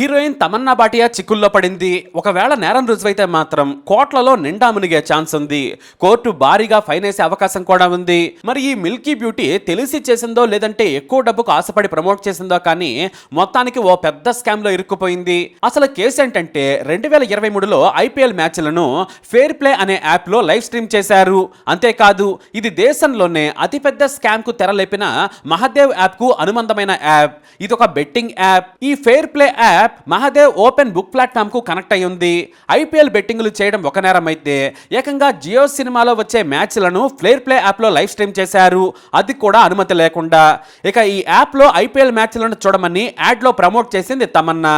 Heroine Tamannaah Bhatia చిక్కుల్లో పడింది. ఒకవేళ నేరం రుజువైతే మాత్రం కోట్లలో నిండా మునిగే ఛాన్స్ ఉంది. కోర్టు భారీగా ఫైన్ వేసే అవకాశం కూడా ఉంది. మరి ఈ మిల్కీ బ్యూటీ తెలిసి చేసిందో లేదంటే ఎక్కువ డబ్బుకు ఆశపడి ప్రమోట్ చేసిందో కానీ మొత్తానికి ఓ పెద్ద స్కామ్లో ఇరుక్కుపోయింది. అసలు కేసు ఏంటంటే రెండు వేల ఇరవై మూడులో ఐపీఎల్ మ్యాచ్లను ఫేర్ ప్లే అనే యాప్లో లైవ్ స్ట్రీమ్ చేశారు. అంతేకాదు ఇది దేశంలోనే అతిపెద్ద స్కామ్కు తెరలేపిన మహదేవ్ యాప్కు అనుబంధమైన యాప్. ఇది ఒక బెట్టింగ్ యాప్. ఈ fair play app Mahadev open book ప్లాట్ఫామ్కు connect అయి ఉంది ఐపీఎల్ బెట్టింగ్లు చేయడం ఒక నేరం అయితే ఏకంగా జియో సినిమాలో వచ్చే మ్యాచ్లను ఫ్లేర్ ప్లే యాప్లో లైవ్ స్ట్రీమ్ చేశారు. అది కూడా అనుమతి లేకుండా. ఇక ఈ యాప్లో ఐపీఎల్ మ్యాచ్లను చూడమని యాడ్లో ప్రమోట్ చేసింది తమన్నా.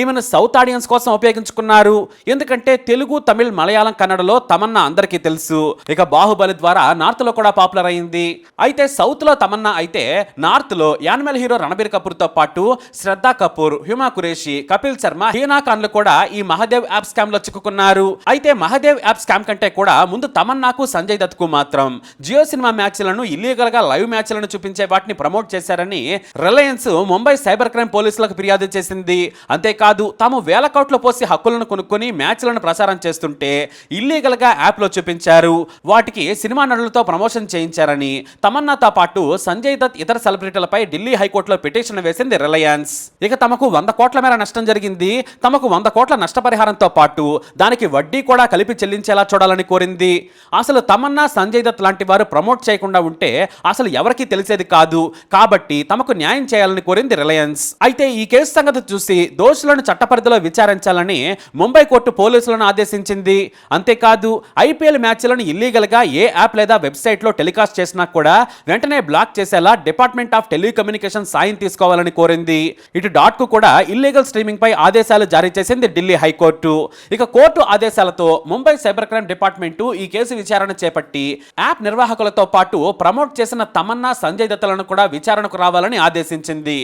ఈమెను సౌత్ ఆడియన్స్ కోసం ఉపయోగించుకున్నారు. ఎందుకంటే తెలుగు తమిళ్ మలయాళం కన్నడలో తమన్నా అందరికీ తెలుసు. ఇక బాహుబలి ద్వారా నార్త్లో కూడా పాపులర్ అయింది అయితే సౌత్లో తమన్నా అయితే నార్త్లో యానిమల్ హీరో రణబీర్ కపూర్తో పాటు శ్రద్ధా కపూర్ హ్యూమా కురేష్ కపిల్ శర్మ హీనా ఖాన్లు కూడా ఈ మహాదేవ్ యాప్ స్కామ్లో చిక్కుకున్నారు. అయితే మహాదేవ్ యాప్ స్కామ్ కంటే కూడా ముందు తమన్నాకు సంజయ్ దత్కు మాత్రం జియో సినిమా మ్యాచ్లను ఇల్లీగల్గా లైవ్ మ్యాచ్లను చూపించే వాటిని ప్రమోట్ చేశారని రిలయన్స్ ముంబై సైబర్ క్రైమ్ పోలీసులకు ఫిర్యాదు చేసింది. అంతేకాదు తాము వేల కోట్లు పోసి హక్కులను కొనుక్కొని మ్యాచ్లను ప్రసారం చేస్తుంటే ఇల్లీగల్గా యాప్లో చూపించారు. వాటికి సినిమా నటులతో ప్రమోషన్ చేయించారని తమన్నాతో పాటు సంజయ్ దత్ ఇతర సెలబ్రిటీలపై ఢిల్లీ హైకోర్టులో పిటిషన్ వేసింది రిలయన్స్. ఇక తమకు వంద కోట్ల మేర నష్టం జరిగింది. తమకు వంద కోట్ల నష్టపరిహారంతో పాటు దానికి వడ్డీ కూడా కలిపి చెల్లించేలా చూడాలని కోరింది. అసలు తమన్నా సంజయ్ దత్ లాంటి వారు ప్రమోట్ చేయకుండా ఉంటే అసలు ఎవరికీ తెలిసేది కాదు. కాబట్టి తమకు న్యాయం చేయాలని కోరింది రిలయన్స్. అయితే ఈ కేసు సంగతి చూసి దోషులను చట్టపరిధిలో విచారించాలని ముంబై కోర్టు పోలీసులను ఆదేశించింది. అంతేకాదు ఐపీఎల్ మ్యాచ్లను ఇల్లీగల్గా ఏ యాప్ లేదా వెబ్సైట్లో టెలికాస్ట్ చేసినా కూడా వెంటనే బ్లాక్ చేసేలా డిపార్ట్మెంట్ ఆఫ్ టెలికమ్యూనికేషన్ సాయం తీసుకోవాలని కోరింది. ఇటు డాట్కు కూడా ఇల్లీగల్ స్ట్రీమింగ్ పై ఆదేశాలు జారీ చేసింది ఢిల్లీ హైకోర్టు. ఇక కోర్టు ఆదేశాలతో ముంబై సైబర్ క్రైమ్ డిపార్ట్మెంటు ఈ కేసు విచారణ చేపట్టి యాప్ నిర్వాహకులతో పాటు ప్రమోట్ చేసిన తమన్నా సంజయ్ దత్తలను కూడా విచారణకు రావాలని ఆదేశించింది.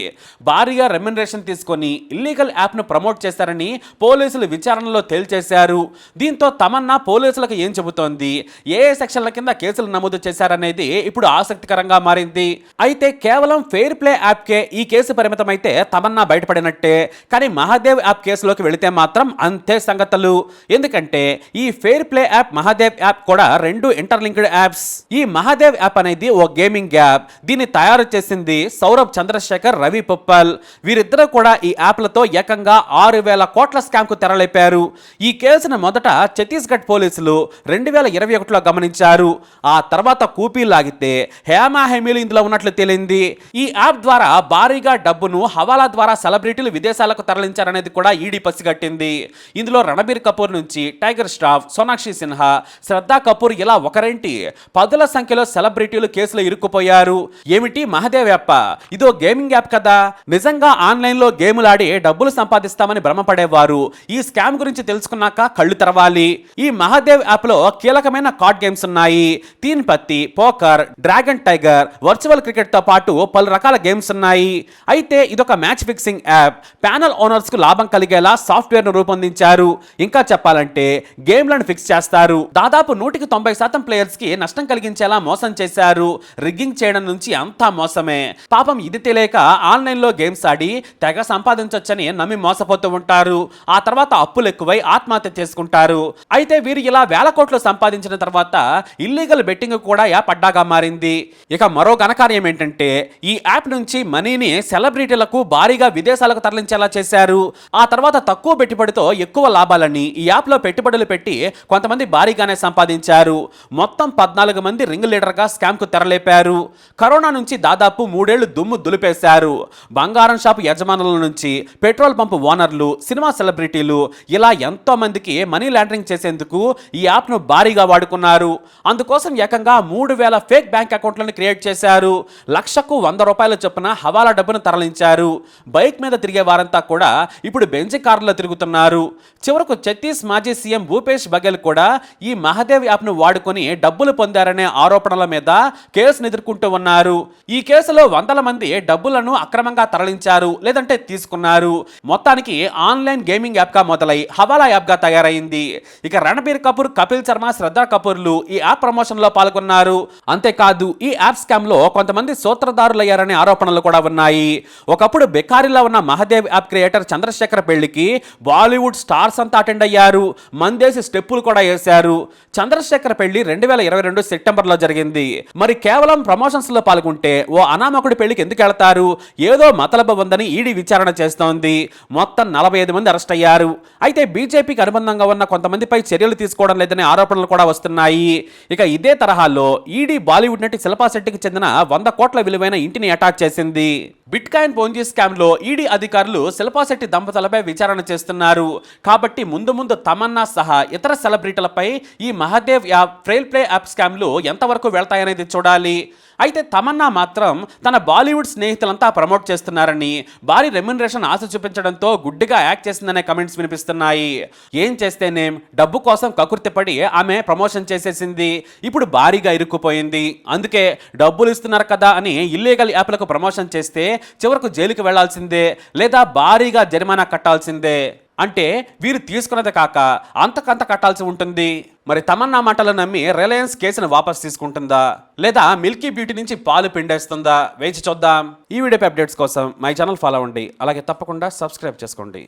భారీగా రెమ్యునరేషన్ తీసుకొని ఇల్లీగల్ యాప్ను ప్రమోట్ చేశారని పోలీసులు విచారణలో తేల్చేశారు. దీంతో తమన్నా పోలీసులకు ఏం చెబుతోంది? ఏ సెక్షన్ల కింద కేసులు నమోదు చేశారనేది ఇప్పుడు ఆసక్తికరంగా మారింది. అయితే కేవలం ఫెయిర్ ప్లే యాప్ కే ఈ కేసు పరిమితమైతే తమన్నా బయటపడినట్టే. కానీ మహాదేవ్ యాప్ కేసులోకి వెళితే మాత్రం అంతే సంగతులు. ఎందుకంటే ఈ fair play app Mahadev app కూడా రెండు ఇంటర్లింక్డ్ యాప్స్. ఈ మహాదేవ్ యాప్ అనేది ఓ గేమింగ్ యాప్. దీన్ని తయారు చేసింది సౌరభ్ చంద్రశేఖర్ రవి పొప్పల్. వీరిద్దరూ కూడా ఈ యాప్లతో ఏకంగా ఆరు వేల కోట్ల స్కామ్కు తెరలేపారు. ఈ కేసును మొదట ఛత్తీస్గఢ్ పోలీసులు రెండు వేల ఇరవై ఒకటిలో గమనించారు. ఆ తర్వాత కూపీ లాగితే హేమాహేమీలు ఇందులో ఉన్నట్లు తేలింది. ఈ యాప్ ద్వారా భారీగా డబ్బును హవాలా ద్వారా సెలబ్రిటీలు విదేశాలకు తరలించారనేది కూడా ఈడీ పసిగట్టింది ఇందులో రణబీర్ కపూర్ నుంచి టైగర్ స్టాఫ్ సోనాక్షి సిన్హా శ్రద్ధా కపూర్ ఇలా ఒకరేంటి? పదుల సంఖ్యలో సెలబ్రిటీలు కేసులో ఇరుక్కుపోయారు. ఏమిటి మహదేవ్ యాప్ ఇదో గేమింగ్ యాప్ కదా. నిజంగా ఆన్లైన్లో గేములు డబ్బులు సంపాదిస్తామని భ్రమపడేవారు. ఈ స్కామ్ గురించి తెలుసుకున్నాక కళ్ళు తెరవాలి. ఈ మహాదేవ్ యాప్లో కీలకమైన కార్డ్ గేమ్స్ ఉన్నాయి. Teen patti poker dragon tiger virtual క్రికెట్తో పాటు పలు రకాల గేమ్స్ ఉన్నాయి. అయితే ఇదొక మ్యాచ్ ఫిక్సింగ్ యాప్. ప్యానల్ ఓనర్స్కు లాభం కలిగేలా సాఫ్ట్వేర్ను రూపొందించారు. ఇంకా చెప్పాలంటే గేమ్లను ఫిక్స్ చేస్తారు. దాదాపు నూటికి తొంభై శాతం ప్లేయర్స్కి నష్టం కలిగించేలా మోసం చేశారు. రిగ్గింగ్ చేయడం నుంచి అంతా మోసమే. పాపం ఇది తెలియక ఆన్లైన్లో గేమ్స్ ఆడి తెగ సంపాదించొచ్చని నమ్మి మోసపోతూ ఉంటారు. ఆ తర్వాత అప్పులు ఎక్కువై ఆత్మహత్య చేసుకుంటారు. అయితే వీరు ఇలా వేల కోట్లు సంపాదించిన తర్వాత ఇల్లీగల్ బెట్టింగ్ కూడా యాప్ అడ్డాగా మారింది. ఇక మరో ఘనకార్యం ఏంటంటే ఈ యాప్ నుంచి మనీని సెలబ్రిటీలకు భారీగా విదేశాలకు తరలించేలా చేశారు. ఆ తర్వాత తక్కువ పెట్టుబడితో ఎక్కువ లాభాలని ఈ యాప్లో పెట్టుబడులు పెట్టి కొంతమంది భారీగానే సంపాదించారు. మొత్తం పద్నాలుగు మంది రింగ్ లీడర్గా స్కామ్కు తెరలేపారు. కరోనా నుంచి దాదాపు మూడేళ్ళు దుమ్ము దులిపేశారు. బంగారం షాపు యజమానుల నుంచి పెట్రోల్ పంపు ఓనర్లు సినిమా సెలబ్రిటీలు ఇలా ఎంతో మందికి మనీ లాండరింగ్ చేసేందుకు ఈ యాప్ను భారీగా వాడుకున్నారు. అందుకోసం ఏకంగా మూడు వేల ఫేక్ బ్యాంక్ అకౌంట్లను క్రియేట్ చేశారు. లక్షకు వంద రూపాయల చొప్పున హవాలా డబ్బును తరలించారు. బైక్ మీద తిరిగే వారంతా కూడా ఇప్పుడు బెంజ్ కార్లో తిరుగుతున్నారు. చివరకు ఛత్తీస్ మాజీ సీఎం భూపేష్ బఘెల్ కూడా ఈ మహదేవ్ యాప్ను వాడుకొని డబ్బులు పొందారనే ఆరోపణల మీద కేసును ఎదుర్కొంటూ ఉన్నారు. ఈ కేసులో వందల మంది డబ్బులను అక్రమంగా తరలించారు లేదంటే తీసుకున్నారు. మొత్తానికి ఆన్లైన్ గేమింగ్ యాప్గా మొదలై హవాలా యాప్గా తయారైంది. ఇక రణబీర్ కపూర్ కపిల్ శర్మ శ్రద్ధా కపూర్లు ఈ యాప్ ప్రమోషన్లో పాల్గొన్నారు. అంతేకాదు ఈ యాప్ స్కామ్లో కొంతమంది సూత్రధారులయ్యారనే ఆరోపణలు కూడా ఉన్నాయి. ఒకప్పుడు బెకారిలో ఉన్న మహదేవ్ యాప్ క్రియేటర్ చంద్రశేఖర్ పెళ్ళికి బాలీవుడ్ స్టార్స్ అంతా అటెండ్ అయ్యారు. మందేసి స్టెప్పులు కూడా వేశారు. చంద్రశేఖర్ పెళ్ళి రెండు వేల ఇరవై రెండు సెప్టెంబర్లో జరిగింది. మరి కేవలం ప్రమోషన్స్లో పాల్గొంటే ఓ అనామకుడి పెళ్ళికి ఎందుకు వెళ్తారు? ఏదో మతలబ ఉందని ఈడీ విచారణ చేస్తోంది. మొత్తం నలభై ఐదు మంది అరెస్ట్ అయ్యారు. అయితే బీజేపీకి అనుబంధంగా ఉన్న కొంతమందిపై చర్యలు తీసుకోవడం లేదనే ఆరోపణలు కూడా వస్తున్నాయి. ఇక ఇదే తరహాలో ఈడీ బాలీవుడ్ నటి శిల్పా శెట్టికి చెందిన వంద కోట్ల విలువైన ఇంటిని అటాక్ చేసింది. బిట్ కాయిన్ పోంజీ స్కామ్లో ఈడీ అధికారులు శిల్పాశెట్టి దంపతులపై విచారణ చేస్తున్నారు. కాబట్టి ముందు ముందు తమన్నా సహా ఇతర సెలబ్రిటీలపై ఈ Mahadev app fair play app స్కామ్లు ఎంతవరకు వెళ్తాయనేది చూడాలి. అయితే తమన్నా మాత్రం తన బాలీవుడ్ స్నేహితులంతా ప్రమోట్ చేస్తున్నారని భారీ రెమ్యునరేషన్ ఆశ చూపించడంతో గుడ్డిగా యాక్ట్ చేసిందనే కమెంట్స్ వినిపిస్తున్నాయి. ఏం చేస్తేనేం డబ్బు కోసం కకుర్తిపడి ఆమె ప్రమోషన్ చేసేసింది. ఇప్పుడు భారీగా ఇరుక్కుపోయింది. అందుకే డబ్బులు ఇస్తున్నారు కదా అని ఇల్లీగల్ యాప్లకు ప్రమోషన్ చేస్తే చివరకు జైలుకి వెళ్ళాల్సిందే లేదా భారీగా జరిమానా కట్టాల్సిందే. అంటే వీరు తీసుకున్నది కాక అంతకంత కట్టాల్సి ఉంటుంది. మరి తమన్నా మాటలు నమ్మి రిలయన్స్ కేసును వాపస్ తీసుకుంటుందా? లేదా మిల్కీ బ్యూటీ నుంచి పాలు పిండేస్తుందా? వేచి చూద్దాం. ఈ వీడియోపై అప్డేట్స్ కోసం మై ఛానల్ ఫాలో అవ్వండి. అలాగే తప్పకుండా సబ్స్క్రైబ్ చేసుకోండి.